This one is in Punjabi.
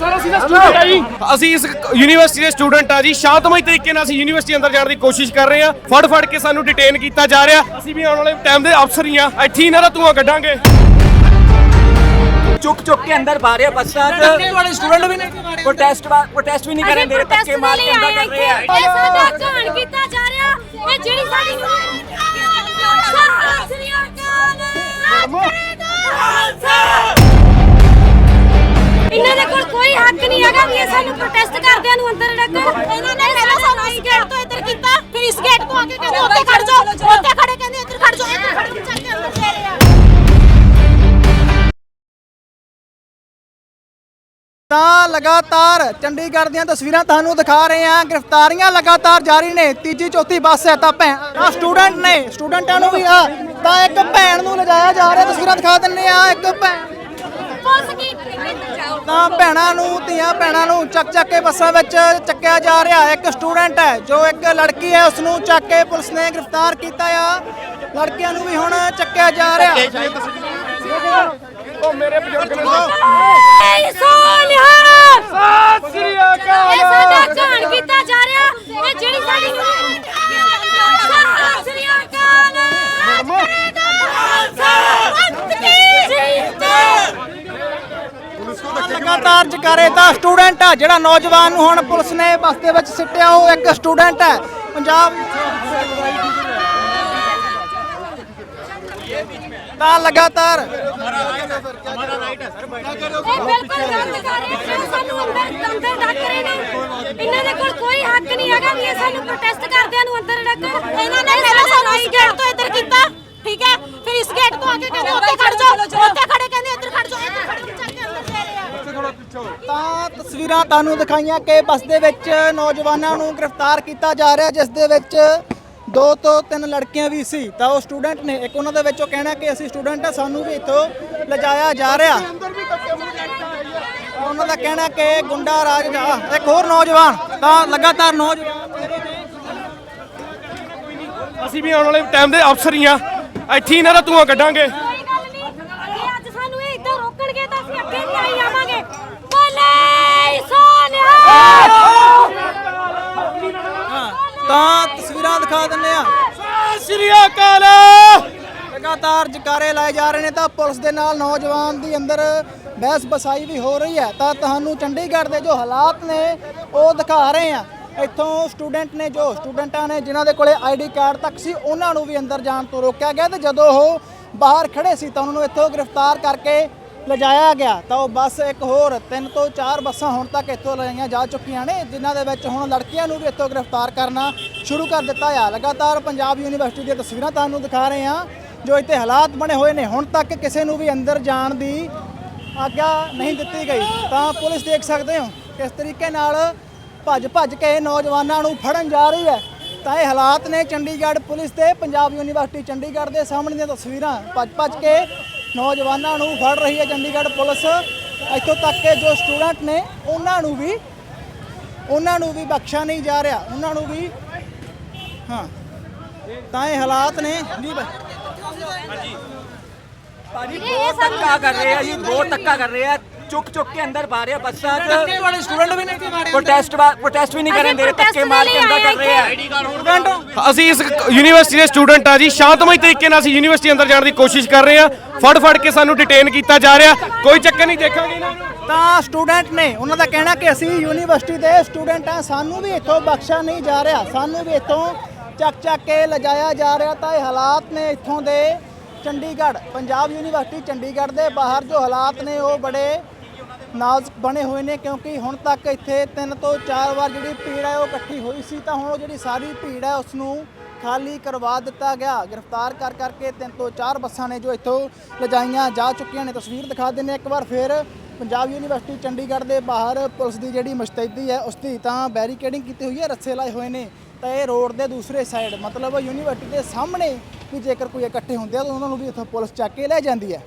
ਸਰ ਅਸੀਂ ਤਾਂ ਸਟੂਡੈਂਟ ਆ ਜੀ। ਅਸੀਂ ਇਸ ਯੂਨੀਵਰਸਿਟੀ ਦੇ ਸਟੂਡੈਂਟ ਆ ਜੀ। ਸ਼ਾਂਤਮਈ ਤਰੀਕੇ ਨਾਲ ਅਸੀਂ ਯੂਨੀਵਰਸਿਟੀ ਅੰਦਰ ਜਾਣ ਦੀ ਕੋਸ਼ਿਸ਼ ਕਰ ਰਹੇ ਹਾਂ। ਫੜ ਫੜ ਕੇ ਸਾਨੂੰ ਡਿਟੇਨ ਕੀਤਾ ਜਾ ਰਿਹਾ। ਅਸੀਂ ਵੀ ਆਉਣ ਵਾਲੇ ਟਾਈਮ ਦੇ ਅਫਸਰ ਹੀ ਆ ਇੱਥੇ ਇਹਨਾਂ ਦਾ ਧੂਆਂ ਕੱਢਾਂਗੇ। ਚੁੱਕ ਚੁੱਕ ਕੇ ਅੰਦਰ ਪਾ ਰਹੇ ਆ ਬੱਸਾਂ ਧੱਕੇ ਵਾਲੇ ਸਟੂਡੈਂਟ ਵੀ ਨੇ। ਪ੍ਰੋਟੈਸਟ ਪ੍ਰੋਟੈਸਟ ਵੀ ਨਹੀਂ ਕਰਨ ਦੇ ਰਹੇ ਧੱਕੇ ਮਾਰ ਕੇ ਅੰਦਰ ਕਰ ਰਹੇ ਆ। ਇਹ ਸਾਡਾ ਘਾਣ ਕੀਤਾ ਜਾ ਰਿਹਾ। ਇਹ ਜਿਹੜੀ ਸਾਡੀ ਸਤਿ ਸ੍ਰੀ ਇਹ ਸਾਨੂੰ ਪ੍ਰੋਟੈਸਟ ਕਰਦਿਆਂ ਨੂੰ ਅੰਦਰ ਰੱਖਣ ਇਹਨਾਂ ਨੇ ਪਹਿਲਾਂ ਸਾਨੂੰ ਇਸ ਗੇਟ ਤੋਂ ਇੱਧਰ ਕੀਤਾ ਫਿਰ ਇਸ ਗੇਟ ਤੋਂ ਆ ਕੇ ਕਹਿੰਦੇ ਉੱਥੇ ਖੜ ਜਾਓ ਉੱਥੇ ਖੜੇ ਕਹਿੰਦੇ ਇੱਧਰ ਖੜ ਜਾਓ ਇੱਧਰ ਖੜ ਕੇ ਚੱਕ ਕੇ ਅੰਦਰ ਰਹੇ ਆ ਤਾਂ ਲਗਾਤਾਰ ਚੰਡੀਗੜ੍ਹ ਦੀਆਂ ਤਸਵੀਰਾਂ ਤੁਹਾਨੂੰ ਦਿਖਾ ਰਹੇ ਹਾਂ। ਗ੍ਰਿਫਤਾਰੀਆਂ ਲਗਾਤਾਰ ਜਾਰੀ ਨੇ। ਤੀਜੀ ਚੌਥੀ ਬੱਸ ਹੈ ਤਾਂ ਭੈਣ ਤਾਂ ਸਟੂਡੈਂਟ ਨੇ ਸਟੂਡੈਂਟਾਂ ਨੂੰ ਵੀ ਆ ਤਾਂ ਇੱਕ ਭੈਣ ਨੂੰ ਲਿਜਾਇਆ ਜਾ ਰਿਹਾ। ਤਸਵੀਰਾਂ ਦਿਖਾ ਦਿੰਨੇ ਆ ਇੱਕ ਭੈਣ ਤਾਂ ਭੈਣਾਂ ਨੂੰ ਧੀਆਂ ਭੈਣਾਂ ਨੂੰ ਚੱਕ ਚੱਕ ਕੇ ਬੱਸਾਂ ਵਿੱਚ ਚੱਕਿਆ ਜਾ ਰਿਹਾ ਇੱਕ ਸਟੂਡੈਂਟ ਹੈ ਜੋ ਇੱਕ ਲੜਕੀ ਹੈ ਉਸ ਨੂੰ ਚੱਕ ਕੇ ਪੁਲਿਸ ਨੇ ਗ੍ਰਿਫਤਾਰ ਕੀਤਾ ਆ। ਲੜਕੀਆਂ ਨੂੰ ਵੀ ਹੁਣ ਚੱਕਿਆ ਜਾ ਰਿਹਾ। ਉਹ ਮੇਰੇ ਬਜ਼ੁਰਗ ਨੇ ਸੋਨਿਆ ਸਤਿ ਸ੍ਰੀ ਅਕਾਲ ਇਹ ਸਾਡਾ ਘਾਣ ਕੀਤਾ ਜਾ ਰਿਹਾ ਇਹ ਜਿਹੜੀ ਸਾਡੀ ਸਤਿ ਸ੍ਰੀ ਅਕਾਲ ਅੰਤ ਕੀ ਜੀਤ ਲਗਾਤਾਰ ਜਕਾਰੇ ਦਾ ਸਟੂਡੈਂਟ ਆ, ਜਿਹੜਾ ਨੌਜਵਾਨ ਨੂੰ ਹੁਣ ਪੁਲਿਸ ਨੇ ਬੱਸ ਦੇ ਵਿੱਚ ਸਿੱਟਿਆ, ਉਹ ਇੱਕ ਸਟੂਡੈਂਟ ਹੈ। ਪੰਜਾਬ ਤਾਂ ਲਗਾਤਾਰ ਇਹ ਬਿਲਕੁਲ ਗਲਤ ਕਰ ਰਹੇ ਨੇ ਸਾਨੂੰ ਅੰਦਰ ਅੰਦਰ ਡੱਕ ਰਹੇ ਨੇ ਇਹਨਾਂ ਦੇ ਕੋਲ ਕੋਈ ਹੱਕ ਨਹੀਂ ਹੈਗਾ ਵੀ ਇਹ ਸਾਨੂੰ ਪ੍ਰੋਟੈਸਟ ਕਰਦਿਆਂ ਨੂੰ ਅੰਦਰ ਰੱਖਣ ਇਹਨਾਂ ਨੇ ਪਹਿਲਾਂ ਸਾਨੂੰ ਇਸ ਗੇਟ ਤੋਂ ਇੱਧਰ ਕੀਤਾ ਠੀਕ ਹੈ ਫਿਰ ਇਸ ਗੇਟ ਤੋਂ ਆ ਕੇ ਕਹਿੰਦੇ ਉੱਥੇ ਖੜ ਜਾਓ ਉੱਥੇ ਖੜੇ ਕਹਿੰਦੇ ਇੱਧਰ ਖੜ ਜਾਓ ਇੱਧਰ ਖੜ ਕੇ ਚੱਕ ਕੇ ਅੰਦਰ ਦੇ ਰਹੇ ਆ ਤਾਂ ਤਸਵੀਰਾਂ ਤੁਹਾਨੂੰ ਦਿਖਾਈਆਂ ਕਿ ਬੱਸ ਦੇ ਵਿੱਚ ਨੌਜਵਾਨਾਂ ਨੂੰ ਗ੍ਰਿਫਤਾਰ ਕੀਤਾ ਜਾ ਰਿਹਾ ਜਿਸ ਦੇ ਵਿੱਚ ਦੋ ਤੋਂ ਤਿੰਨ ਲੜਕੀਆਂ ਵੀ ਸੀ। ਤਾਂ ਉਹ ਸਟੂਡੈਂਟ ਨੇ, ਇੱਕ ਉਹਨਾਂ ਦੇ ਵਿੱਚੋਂ ਕਹਿਣਾ ਕਿ ਅਸੀਂ ਸਟੂਡੈਂਟ ਆ ਸਾਨੂੰ ਵੀ ਇੱਥੋਂ ਲਿਜਾਇਆ ਜਾ ਰਿਹਾ। ਉਹਨਾਂ ਦਾ ਕਹਿਣਾ ਕਿ ਗੁੰਡਾ ਰਾਜ ਦਾ ਇੱਕ ਹੋਰ ਨੌਜਵਾਨ, ਤਾਂ ਲਗਾਤਾਰ ਨੌਜਵਾਨ ਅਸੀਂ ਵੀ ਆਉਣ ਵਾਲੇ ਟਾਈਮ ਦੇ ਅਫਸਰ ਹੀ ਆ ਇੱਥੇ ਹੀ ਇਹਨਾਂ ਦਾ ਧੂਆਂ ਕੱਢਾਂਗੇ ਕੋਈ ਗੱਲ ਨਹੀਂ ਜੇ ਅੱਜ ਸਾਨੂੰ ਇਹ ਇੱਧਰ ਰੋਕਣਗੇ ਤਾਂ ਅਸੀਂ ਅੱਗੇ ਨਹੀਂ ਆਈ ਆਵਾਂਗੇ ਤਾਂ ਤਸਵੀਰਾਂ ਦਿਖਾ ਦਿੰਨੇ ਆ ਸ੍ਰੀ ਅਕਾਲ। ਲਗਾਤਾਰ ਜਕਾਰੇ ਲਾਏ ਜਾ ਰਹੇ ਨੇ ਤਾਂ ਪੁਲਿਸ ਦੇ ਨਾਲ ਨੌਜਵਾਨ ਦੀ ਅੰਦਰ ਬਹਿਸ ਬਸਾਈ ਵੀ ਹੋ ਰਹੀ ਹੈ। ਤਾਂ ਤੁਹਾਨੂੰ ਚੰਡੀਗੜ੍ਹ ਦੇ ਜੋ ਹਾਲਾਤ ਨੇ ਉਹ ਦਿਖਾ ਰਹੇ ਆ ਇੱਥੋਂ ਸਟੂਡੈਂਟ ਨੇ ਜੋ ਸਟੂਡੈਂਟਾਂ ਨੇ ਜਿਨ੍ਹਾਂ ਦੇ ਕੋਲੇ ਆਈਡੀ ਕਾਰਡ ਤੱਕ ਸੀ ਉਹਨਾਂ ਨੂੰ ਵੀ ਅੰਦਰ ਜਾਣ ਤੋਂ ਰੋਕਿਆ ਗਿਆ ਤੇ ਜਦੋਂ ਉਹ ਬਾਹਰ ਖੜੇ ਸੀ ਤਾਂ ਉਹਨਾਂ ਨੂੰ ਇੱਥੋਂ ਗ੍ਰਿਫਤਾਰ ਕਰਕੇ ਲਿਜਾਇਆ ਗਿਆ, ਤਾਂ ਉਹ ਬੱਸ ਇੱਕ ਹੋਰ ਤਿੰਨ ਤੋਂ ਚਾਰ ਬੱਸਾਂ ਹੁਣ ਤੱਕ ਇੱਥੋਂ ਲਗਾਈਆਂ ਜਾ ਚੁੱਕੀਆਂ ਨੇ, ਜਿਨ੍ਹਾਂ ਦੇ ਵਿੱਚ ਹੁਣ ਲੜਕੀਆਂ ਨੂੰ ਵੀ ਇੱਥੋਂ ਗ੍ਰਿਫਤਾਰ ਕਰਨਾ ਸ਼ੁਰੂ ਕਰ ਦਿੱਤਾ ਆ। ਲਗਾਤਾਰ ਪੰਜਾਬ ਯੂਨੀਵਰਸਿਟੀ ਦੀਆਂ ਤਸਵੀਰਾਂ ਤੁਹਾਨੂੰ ਦਿਖਾ ਰਹੇ ਹਾਂ, ਜੋ ਇੱਥੇ ਹਾਲਾਤ ਬਣੇ ਹੋਏ ਨੇ। ਹੁਣ ਤੱਕ ਕਿਸੇ ਨੂੰ ਵੀ ਅੰਦਰ ਜਾਣ ਦੀ ਆਗਿਆ ਨਹੀਂ ਦਿੱਤੀ ਗਈ। ਤਾਂ ਪੁਲਿਸ ਦੇਖ ਸਕਦੇ ਹੋ, ਕਿਸ ਤਰੀਕੇ ਨਾਲ ਭੱਜ ਭੱਜ ਕੇ ਨੌਜਵਾਨਾਂ ਨੂੰ ਫੜਨ ਜਾ ਰਹੀ ਹੈ। ਤਾਂ ਇਹ ਹਾਲਾਤ ਨੇ ਚੰਡੀਗੜ੍ਹ ਪੁਲਿਸ ਤੇ ਪੰਜਾਬ ਯੂਨੀਵਰਸਿਟੀ ਚੰਡੀਗੜ੍ਹ ਦੇ ਸਾਹਮਣੇ ਦੀਆਂ ਤਸਵੀਰਾਂ। ਭੱਜ ਭੱਜ ਕੇ ਨੌਜਵਾਨਾਂ ਨੂੰ ਫੜ ਰਹੀ ਹੈ ਚੰਡੀਗੜ੍ਹ ਪੁਲਿਸ। ਇੱਥੋਂ ਤੱਕ ਕਿ ਜੋ ਸਟੂਡੈਂਟ ਨੇ, ਉਹਨਾਂ ਨੂੰ ਵੀ, ਉਹਨਾਂ ਨੂੰ ਵੀ ਬਖਸ਼ਿਆ ਨਹੀਂ ਜਾ ਰਿਹਾ। ਉਹਨਾਂ ਨੂੰ ਵੀ, ਹਾਂ, ਤਾਂ ਇਹ ਹਾਲਾਤ ਨੇ। ਜੀ ਬਾਈ ਭਾਜੀ, ਬਹੁਤ ਧੱਕਾ ਕਰ ਰਹੇ ਆ ਜੀ, ਬਹੁਤ ਧੱਕਾ ਕਰ ਰਹੇ ਆ। ਚੁੱਕ ਚੁੱਕ ਕੇ ਅੰਦਰ ਪਾ ਰਹੇ ਆ ਬੱਸਾਂ 'ਚ ਧੱਕੇ ਵਾਲੇ ਸਟੂਡੈਂਟ ਵੀ ਨੇ ਪ੍ਰੋਟੈਸਟ ਪ੍ਰੋਟੈਸਟ ਵੀ ਨਹੀਂ ਕਰਨ ਦੇ ਰਹੇ ਧੱਕੇ ਮਾਰ ਕੇ ਅੰਦਰ ਕਰ ਰਹੇ ਆ। ਅਸੀਂ ਇਸ ਯੂਨੀਵਰਸਿਟੀ ਦੇ ਸਟੂਡੈਂਟ ਆ ਜੀ ਸ਼ਾਂਤਮਈ ਤਰੀਕੇ ਨਾਲ ਅਸੀਂ ਯੂਨੀਵਰਸਿਟੀ ਅੰਦਰ ਜਾਣ ਦੀ ਕੋਸ਼ਿਸ਼ ਕਰ ਰਹੇ ਹਾਂ ਫੜ ਫੜ ਕੇ ਸਾਨੂੰ ਡਿਟੇਨ ਕੀਤਾ ਜਾ ਰਿਹਾ। ਕੋਈ ਚੱਕਰ ਨਹੀਂ ਦੇਖਾਂਗੇ ਇਹਨਾਂ ਨੂੰ। ਤਾਂ ਸਟੂਡੈਂਟ ਨੇ ਉਹਨਾਂ ਦਾ ਕਹਿਣਾ ਕਿ ਅਸੀਂ ਯੂਨੀਵਰਸਿਟੀ ਦੇ ਸਟੂਡੈਂਟ ਆ ਸਾਨੂੰ ਵੀ ਇੱਥੋਂ ਬਖਸ਼ਿਆ ਨਹੀਂ ਜਾ ਰਿਹਾ। ਸਾਨੂੰ ਵੀ ਇੱਥੋਂ ਚੱਕ ਚੱਕ ਕੇ ਲਿਜਾਇਆ ਜਾ ਰਿਹਾ ਤਾਂ ਇਹ ਹਾਲਾਤ ਨੇ ਇੱਥੋਂ ਦੇ ਚੰਡੀਗੜ੍ਹ। ਪੰਜਾਬ ਯੂਨੀਵਰਸਿਟੀ ਚੰਡੀਗੜ੍ਹ ਦੇ ਬਾਹਰ ਜੋ ਹਾਲਾਤ ਨੇ ਉਹ ਬੜੇ ਨਾਜ਼ੁਕ ਬਣੇ ਹੋਏ ਨੇ ਕਿਉਂਕਿ ਹੁਣ ਤੱਕ ਇੱਥੇ ਤਿੰਨ ਤੋਂ ਚਾਰ ਵਾਰ ਜਿਹੜੀ ਭੀੜ ਹੈ ਉਹ ਇਕੱਠੀ ਹੋਈ ਸੀ, ਤਾਂ ਹੁਣ ਉਹ ਜਿਹੜੀ ਸਾਰੀ ਭੀੜ ਹੈ ਉਸ ਨੂੰ ਖਾਲੀ ਕਰਵਾ ਦਿੱਤਾ ਗਿਆ। ਗ੍ਰਿਫਤਾਰ ਕਰ ਕਰਕੇ ਤਿੰਨ ਤੋਂ ਚਾਰ ਬੱਸਾਂ ਨੇ ਜੋ ਇੱਥੋਂ ਲਿਜਾਈਆਂ ਜਾ ਚੁੱਕੀਆਂ ਨੇ। ਤਸਵੀਰ ਦਿਖਾ ਦਿੰਨੇ ਇੱਕ ਵਾਰ ਫਿਰ ਪੰਜਾਬ ਯੂਨੀਵਰਸਿਟੀ ਚੰਡੀਗੜ੍ਹ ਦੇ ਬਾਹਰ ਪੁਲਿਸ ਦੀ ਜਿਹੜੀ ਮੁਸ਼ਤੈਦੀ ਹੈ ਉਸ ਦੀ ਤਾਂ ਬੈਰੀਕੇਡਿੰਗ ਕੀਤੀ ਹੋਈ ਹੈ, ਰੱਸੇ ਲਾਏ ਹੋਏ ਨੇ। ਤਾਂ ਇਹ ਰੋਡ ਦੇ ਦੂਸਰੇ ਸਾਈਡ ਮਤਲਬ ਯੂਨੀਵਰਸਿਟੀ ਦੇ ਸਾਹਮਣੇ ਵੀ ਜੇਕਰ ਕੋਈ ਇਕੱਠੇ ਹੁੰਦੇ ਆ ਤਾਂ ਉਹਨਾਂ ਨੂੰ ਵੀ ਇੱਥੋਂ ਪੁਲਿਸ ਚੱਕ ਕੇ ਲੈ ਜਾਂਦੀ ਹੈ।